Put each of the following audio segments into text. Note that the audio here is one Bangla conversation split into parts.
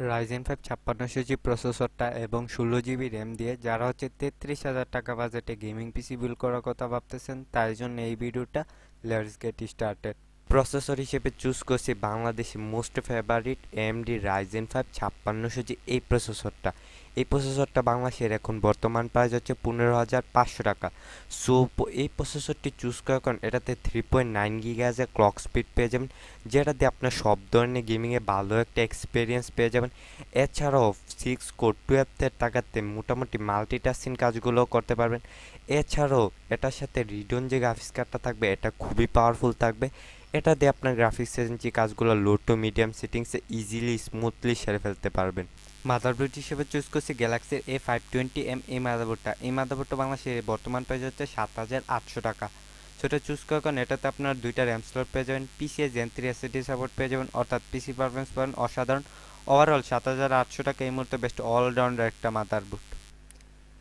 রাইজেন ফাইভ ছাপ্পান্নশো জি প্রসেসরটা এবং ষোলো জিবি র্যাম দিয়ে, যারা হচ্ছে তেত্রিশ হাজার টাকা বাজেটে গেমিং পিসি বিল করার কথা ভাবতেছেন, তাই জন্য এই ভিডিওটা লেটস গেট স্টার্টেড প্রসেসর হিসেবে চুজ করছি Bangladeshi most favourite AMD Ryzen five ছাপ্পান্নশো G এই প্রসেসরটা। এই প্রসেসরটা বাংলাদেশের এখন বর্তমান প্রাইস হচ্ছে পনেরো হাজার পাঁচশো টাকা। সো এই প্রসেসরটি চুজ করার কারণ এটাতে থ্রি পয়েন্ট নাইন গিগাজের ক্লক স্পিড পেয়ে যাবেন যেটা দিয়ে আপনার সব ধরনের গেমিংয়ে ভালো একটা এক্সপিরিয়েন্স পেয়ে যাবেন। এছাড়াও সিক্স কোর টুয়েলভের টাকাতে মোটামুটি মাল্টিটাস্কিং কাজগুলোও করতে পারবেন। এছাড়াও এটার সাথে রিডন যে গ্রাফিক্স কার্ডটা থাকবে, এটা খুবই পাওয়ারফুল থাকবে। এটা দিয়ে আপনার গ্রাফিক্স এজেন্সি কাজগুলো লো টু মিডিয়াম সেটিংসে ইজিলি স্মুথলি সেরে ফেলতে পারবেন। মাদারবোর্ড হিসেবে চুজ করছি গ্যালাক্সির এ ফাইভ টোয়েন্টি এম এই মাদারবোর্ডটা এই মাদারবোর্ডটা বাংলাদেশে বর্তমান প্রাইস হচ্ছে সাত হাজার আটশো টাকা। সেটা চুজ করার কারণ এটাতে আপনার দুইটা র্যাম স্লট পেয়ে যাবেন PCIe gen three SSD support পেয়ে যাবেন, অর্থাৎ পিসি পারফরমেন্স পাবেন অসাধারণ। ওভারঅল সাত হাজার আটশো টাকা এই মুহূর্তে বেস্ট অলরাউন্ডার একটা মাদারবোর্ড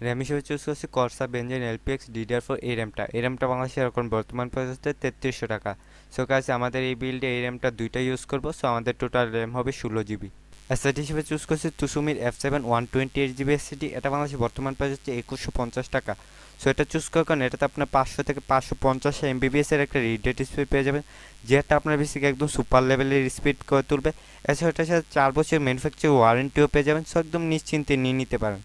র্যাম হিসেবে চুজ করছি Corsair, Vengeance, LPX DDR four এই র্যামটা এই র্যামটা বাংলাদেশে এখন বর্তমান হচ্ছে তেত্রিশশো টাকা। সো কাছে আমাদের এই বিল্ডে এই র্যামটা দুইটা ইউজ করব। সো আমাদের টোটাল র্যাম হবে ষোলো জিবি এসএসডি হিসেবে চুজ করছি তুসুমির F seven one twenty eight GB SSD এটা বাংলাদেশে বর্তমান প্রাইস হচ্ছে একুশশো পঞ্চাশ টাকা। সো এটা চুজ করার কারণে এটাতে আপনার পাঁচশো থেকে পাঁচশো পঞ্চাশ এমবিবিএস এর একটা রিডেট স্পিড পেয়ে যাবেন। যেটা আপনার বেসিক একদম সুপার লেভেলের স্পিড করে তুলবে। এছাড়া এটার সাথে চার বছর ম্যানুফ্যাকচার ওয়ারেন্টিও পেয়ে যাবেন। সো একদম নিশ্চিন্তে নিয়ে নিতে পারেন।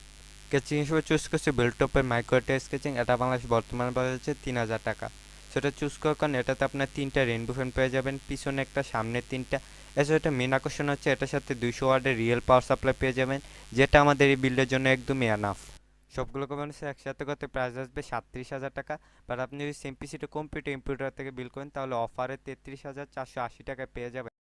স্কেচিং হিসেবে চুজ করছি বেলটপের মাইক্রোটে স্কেচিং এটা বাংলাদেশ বর্তমান বাজার হচ্ছে তিন হাজার টাকা। সেটা চুজ করার কারণে এটাতে আপনার তিনটা রেনবো ফ্যান পেয়ে যাবেন, পিছনে একটা, সামনে তিনটা। এছাড়া এটা মেন আকর্ষণ হচ্ছে, এটার সাথে দুইশো ওয়ার্ডের রিয়েল পাওয়ার সাপ্লাই পেয়ে যাবেন, যেটা আমাদের এই বিল্ডের জন্য একদমই এনাফ সবগুলো কম্পোনেন্টস একসাথে করতে প্রাইস আসবে সাতত্রিশ হাজার টাকা বাট আপনি যদি সেম পিসিটা কম্পিউটার ইম্পিউটার থেকে বিল করেন, তাহলে অফারে তেত্রিশ হাজার চারশো আশি টাকায় পেয়ে যাবেন।